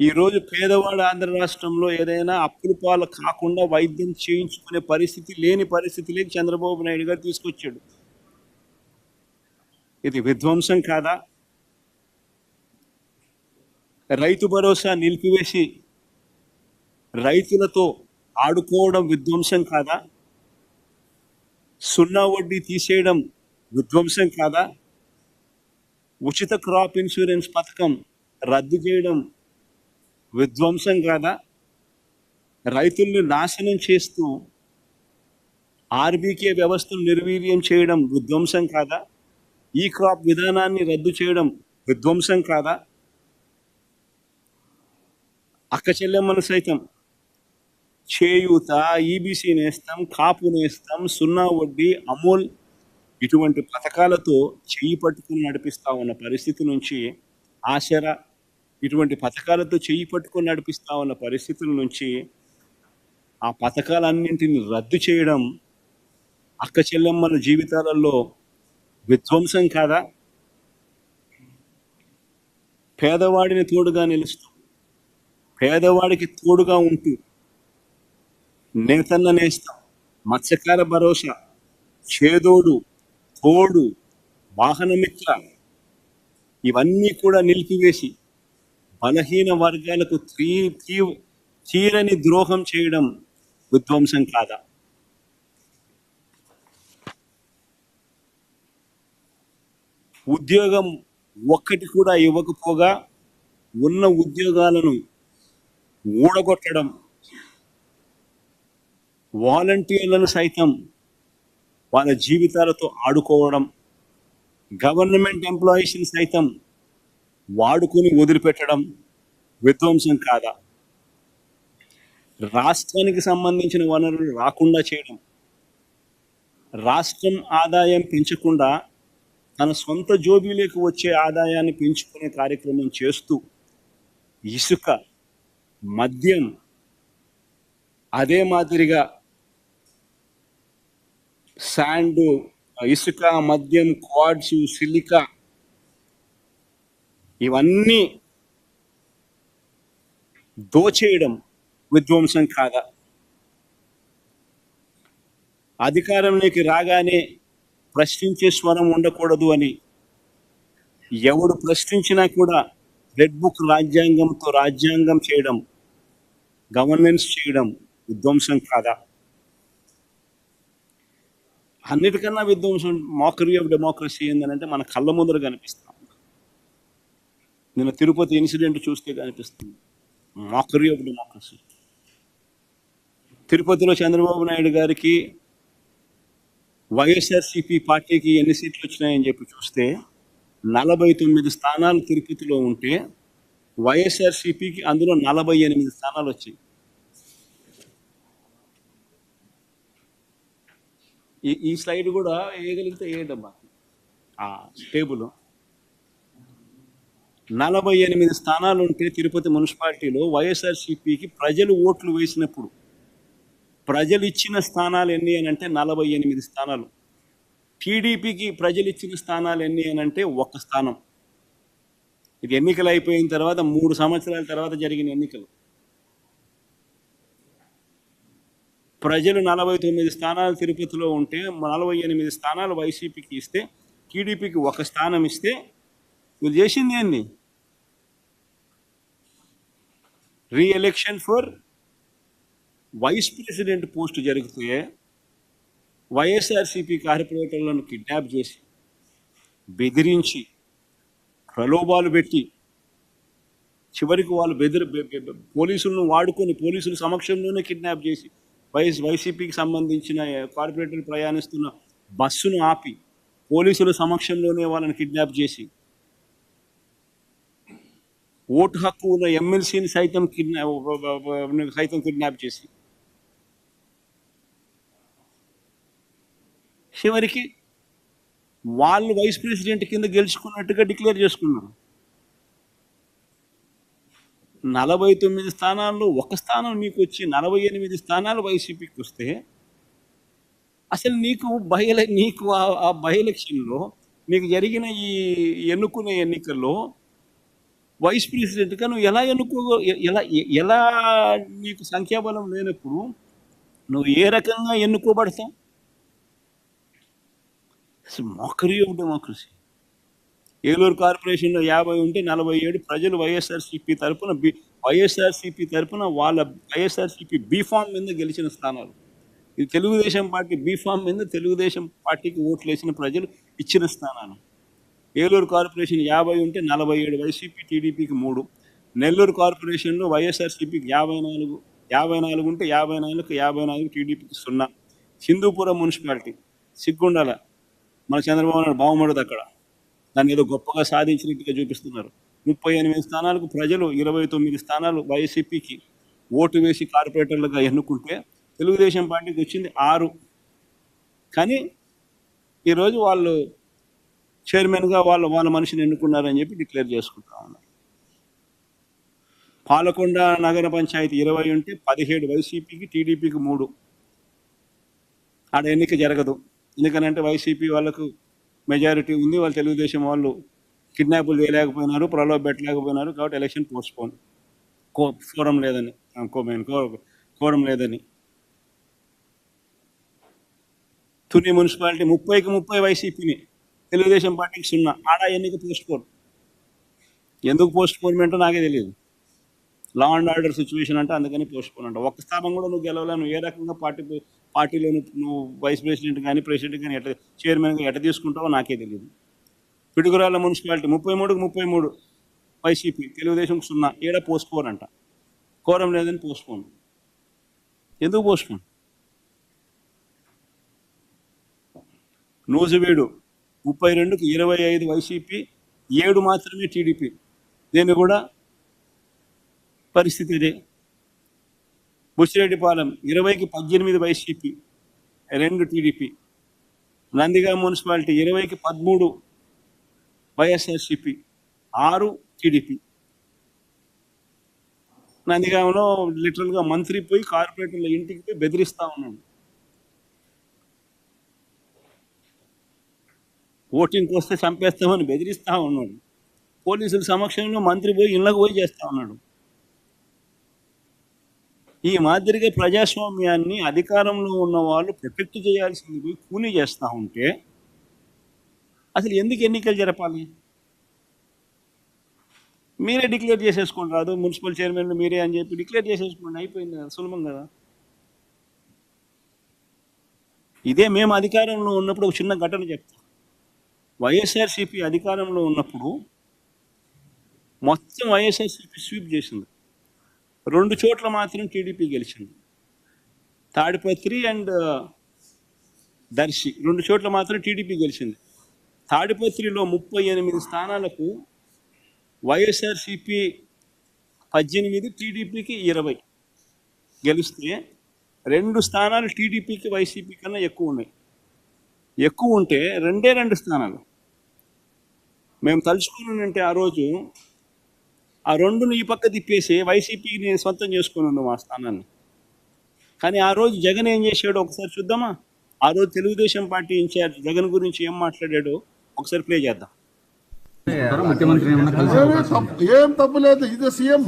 ఈరోజు పేదవాడు ఆంధ్ర రాష్ట్రంలో ఏదైనా అప్పుల పాలు కాకుండా వైద్యం చేయించుకునే పరిస్థితి లేని పరిస్థితి లేని చంద్రబాబు నాయుడు గారు తీసుకొచ్చాడు. ఇది విధ్వంసం కాదా? రైతు భరోసా నిలిపివేసి రైతులతో ఆడుకోవడం విధ్వంసం కాదా? సున్నా వడ్డీ తీసేయడం విధ్వంసం కాదా? ఉచిత క్రాప్ ఇన్సూరెన్స్ పథకం రద్దు చేయడం విధ్వంసం కాదా? రైతుల్ని నాశనం చేస్తూ ఆర్బీకే వ్యవస్థను నిర్వీర్యం చేయడం విధ్వంసం కాదా? ఈ క్రాప్ విధానాన్ని రద్దు చేయడం విధ్వంసం కాదా? అక్క చెల్లెమ్మలు సైతం చేయూత ఈబీసీ నేస్తాం కాపు నేస్తాం సున్నా వడ్డీ అమూల్ ఇటువంటి పథకాలతో చేయి పట్టుకుని నడిపిస్తా ఉన్న పరిస్థితి నుంచి ఆశర ఇటువంటి పథకాలతో చేయి పట్టుకొని నడిపిస్తా ఉన్న పరిస్థితుల నుంచి ఆ పథకాలన్నింటిని రద్దు చేయడం అక్క చెల్లెమ్మల జీవితాలలో విధ్వంసం కాదా? పేదవాడిని తోడుగా నిలుస్తూ పేదవాడికి తోడుగా ఉంటూ నేతన్న నేస్తాం మత్స్యకార భరోసా చేదోడు తోడు వాహనమిత్ర ఇవన్నీ కూడా నిలిపివేసి బలహీన వర్గాలకు తీ తీ- తీరని ద్రోహం చేయడం విధ్వంసం కాదా? ఉద్యోగం ఒక్కటి కూడా ఇవ్వకపోగా ఉన్న ఉద్యోగాలను ఊడగొట్టడం వాలంటీర్లను సైతం వాళ్ళ జీవితాలతో ఆడుకోవడం గవర్నమెంట్ ఎంప్లాయీస్ని సైతం వాడుకుని వదిలిపెట్టడం విధ్వంసం కాదా? రాష్ట్రానికి సంబంధించిన వనరులు రాకుండా చేయడం రాష్ట్రం ఆదాయం పెంచకుండా తన సొంత జోబీలోకి వచ్చే ఆదాయాన్ని పెంచుకునే కార్యక్రమం చేస్తూ ఇసుక మద్యం అదే మాదిరిగా శాండు ఇసుక మద్యం క్వాడ్స్ సిలికా ఇవన్నీ దోచేయడం విధ్వంసం కాదా? అధికారంలోకి రాగానే ప్రశ్నించే స్వరం ఉండకూడదు అని ఎవడు ప్రశ్నించినా కూడా రెడ్ బుక్ రాజ్యాంగంతో రాజ్యాంగం చేయడం గవర్నెన్స్ చేయడం విధ్వంసం కాదా? అన్నిటికన్నా విధ్వంసం మోకరీ ఆఫ్ డెమోక్రసీ ఏంటంటే మన కళ్ళ ముందర కనిపిస్తాం. నిన్న తిరుపతి ఇన్సిడెంట్ చూస్తే కనిపిస్తుంది. మాకరీ ఆఫ్ డెమోక్రసీ తిరుపతిలో చంద్రబాబు నాయుడు గారికి వైఎస్ఆర్సీపీ పార్టీకి ఎన్ని సీట్లు వచ్చినాయని చెప్పి చూస్తే నలభై తొమ్మిది స్థానాలు తిరుపతిలో ఉంటే వైఎస్ఆర్సీపీకి అందులో నలభై ఎనిమిది స్థానాలు వచ్చాయి. ఈ ఈ స్లైడ్ కూడా వేయగలిగితే వేయడమ్మా ఆ టేబుల్ నలభై ఎనిమిది స్థానాలు ఉంటే తిరుపతి మున్సిపాలిటీలో వైఎస్ఆర్సిపికి ప్రజలు ఓట్లు వేసినప్పుడు ప్రజలు ఇచ్చిన స్థానాలు ఎన్ని అని అంటే నలభై ఎనిమిది స్థానాలు. టీడీపీకి ప్రజలు ఇచ్చిన స్థానాలు ఎన్ని అని అంటే ఒక్క స్థానం. ఇది ఎన్నికలు అయిపోయిన తర్వాత మూడు సంవత్సరాల తర్వాత జరిగిన ఎన్నికలు. ప్రజలు నలభై తొమ్మిది స్థానాలు తిరుపతిలో ఉంటే నలభై ఎనిమిది స్థానాలు వైసీపీకి ఇస్తే టీడీపీకి ఒక స్థానం ఇస్తే వీళ్ళు చేసింది ఏంది? Reelection for vice president post జరిగితే వైఎస్ఆర్సీపీ కార్పొరేటర్లను కిడ్నాప్ చేసి బెదిరించి ప్రలోభాలు పెట్టి చివరికి వాళ్ళు బెదిరి పోలీసులను వాడుకొని పోలీసుల సమక్షంలోనే కిడ్నాప్ చేసి వైఎస్ వైసీపీకి సంబంధించిన కార్పొరేటర్ ప్రయాణిస్తున్న బస్సును ఆపి పోలీసుల సమక్షంలోనే వాళ్ళని కిడ్నాప్ చేసి ఓటు హక్కు ఉన్న ఎమ్మెల్సీని సైతం కిడ్నాప్ సైతం కిడ్నాప్ చేసి. చివరికి వాళ్ళు వైస్ ప్రెసిడెంట్ కింద గెలుచుకున్నట్టుగా డిక్లేర్ చేసుకున్నారు. నలభై తొమ్మిది స్థానాల్లో ఒక స్థానం నీకు వచ్చి నలభై ఎనిమిది స్థానాలు వైసీపీకి వస్తే అసలు నీకు బై నీకు ఆ బై ఎలక్షన్లో నీకు జరిగిన ఈ ఎన్నుకునే ఎన్నికల్లో వైస్ ప్రెసిడెంట్గా నువ్వు ఎలా ఎన్నుకో ఎలా ఎలా నీకు సంఖ్యాబలం లేనప్పుడు నువ్వు ఏ రకంగా ఎన్నుకోబడతావు? మోకరీ ఆఫ్ డెమోక్రసీ ఏలూరు కార్పొరేషన్లో యాభై ఉంటే నలభై ఏడు ప్రజలు వైఎస్ఆర్సీపీ తరపున బి వైఎస్ఆర్సీపీ తరపున వాళ్ళ వైఎస్ఆర్సీపీ బీఫామ్ మీద గెలిచిన స్థానాలు. ఇది తెలుగుదేశం పార్టీ బీఫామ్ మీద తెలుగుదేశం పార్టీకి ఓట్లు వేసిన ప్రజలు ఇచ్చిన స్థానాలు. ఏలూరు కార్పొరేషన్ యాభై ఉంటే నలభై ఏడు వైసీపీ టీడీపీకి మూడు. నెల్లూరు కార్పొరేషన్లో వైఎస్ఆర్సీపీకి యాభై నాలుగు. యాభై నాలుగు ఉంటే యాభై నాలుగు యాభై నాలుగు టీడీపీకి సున్నా. సింధూపురం మున్సిపాలిటీ సిగ్గుండాల మన చంద్రబాబు నాయుడు బాగుమడదు అక్కడ. దాన్ని ఏదో గొప్పగా సాధించినట్టుగా చూపిస్తున్నారు. ముప్పై ఎనిమిది స్థానాలకు ప్రజలు ఇరవై తొమ్మిది స్థానాలు వైసీపీకి ఓటు వేసి కార్పొరేటర్లుగా ఎన్నుకుంటే తెలుగుదేశం పార్టీకి వచ్చింది ఆరు. కానీ ఈరోజు వాళ్ళు చైర్మన్గా వాళ్ళు వాళ్ళ మనిషిని ఎన్నుకున్నారని చెప్పి డిక్లేర్ చేసుకుంటా ఉన్నారు పాలకొండ నగర పంచాయతీ ఇరవై ఉంటే పదిహేడు వైసీపీకి టీడీపీకి మూడు. ఆడ ఎన్నిక జరగదు. ఎందుకనంటే వైసీపీ వాళ్ళకు మెజారిటీ ఉంది. వాళ్ళు తెలుగుదేశం వాళ్ళు కిడ్నాపులు చేయలేకపోయినారు ప్రలోభ పెట్టలేకపోయినారు కాబట్టి ఎలక్షన్ పోస్ట్పోన్. కో ఫోరం లేదని. ఆ, మెయిన్ కో కోరం లేదని. తుని మున్సిపాలిటీ ముప్పైకి ముప్పై వైసీపీని. తెలుగుదేశం పార్టీకి సున్నా. ఆడ ఎన్నిక పోస్ట్పోన్ ఎందుకు పోస్ట్ పోన్మెంటో నాకే తెలియదు. లా అండ్ ఆర్డర్ సిచ్యువేషన్ అంటే అందుకని పోస్ట్పోన్ అంట. ఒక్క స్థానం కూడా నువ్వు గెలవలే నువ్వు ఏ రకంగా పార్టీ పార్టీలో నువ్వు- వైస్ ప్రెసిడెంట్ కానీ ప్రెసిడెంట్ కానీ ఎట్లా చైర్మన్ ఎట్లా తీసుకుంటావో నాకే తెలియదు. పిడుగురాళ్ళ మున్సిపాలిటీ ముప్పై మూడుకు ముప్పై మూడు వైసీపీ తెలుగుదేశం సున్నా. ఏడ పోస్ట్పోన్ అంట. కోరం లేదని పోస్ట్పోన్ ఎందుకు పోస్ట్పోన్ నూజివీడు ముప్పై రెండుకి ఇరవై ఐదు వైసీపీ ఏడు మాత్రమే టీడీపీ. దీన్ని కూడా పరిస్థితి ఇదే. బుచ్చిరెడ్డిపాలెం ఇరవైకి పద్దెనిమిది వైసీపీ రెండు టీడీపీ. నందిగా మున్సిపాలిటీ ఇరవైకి పదమూడు వైఎస్ఆర్సిపి ఆరు టీడీపీ. నందిగామలో లిటరల్గా మంత్రి పోయి కార్పొరేటర్ల ఇంటికి పోయి బెదిరిస్తా ఉన్నాడు. ఓటింగ్కి వస్తే చంపేస్తామని బెదిరిస్తా ఉన్నాడు. పోలీసుల సమక్షంలో మంత్రి పోయి ఇళ్ళకు పోయి చేస్తా ఉన్నాడు. ఈ మాదిరిగా ప్రజాస్వామ్యాన్ని అధికారంలో ఉన్న వాళ్ళు ప్రొటెక్ట్ చేయాల్సింది పోయి కూనీ చేస్తూ ఉంటే అసలు ఎందుకు ఎన్నికలు జరపాలి? మీరే డిక్లేర్ చేసేసుకోండి రాదు మున్సిపల్ చైర్మన్ మీరే అని చెప్పి డిక్లేర్ చేసేసుకోండి అయిపోయింది కదా సులభం కదా. ఇదే మేము అధికారంలో ఉన్నప్పుడు ఒక చిన్న ఘటన చెప్తాం. వైఎస్ఆర్సీపీ అధికారంలో ఉన్నప్పుడు మొత్తం వైఎస్ఆర్సీపీ స్వీప్ చేసింది. రెండు చోట్ల మాత్రం టీడీపీ గెలిచింది. తాడిపత్రి అండ్ దర్శి రెండు చోట్ల మాత్రం టీడీపీ గెలిచింది. తాడిపత్రిలో ముప్పై ఎనిమిది స్థానాలకు వైఎస్ఆర్సిపి పద్దెనిమిది టీడీపీకి ఇరవై. గెలిస్తే రెండు స్థానాలు టీడీపీకి వైసీపీ కన్నా ఎక్కువ ఉన్నాయి. ఎక్కువ ఉంటే రెండే రెండు స్థానాలు. మేము తలుచుకుని అంటే ఆ రోజు ఆ రెండును ఈ పక్క తిప్పేసి వైసీపీని సొంతం చేసుకుని ఉన్నాం ఆ స్థానాన్ని. కానీ ఆ రోజు జగన్ ఏం చేశాడో ఒకసారి చూద్దామా? ఆ రోజు తెలుగుదేశం పార్టీ ఇన్ఛార్జ్ జగన్ గురించి ఏం మాట్లాడాడో ఒకసారి ప్లే చేద్దాం. ఏం తప్పు లేదు ఇది సీఎం.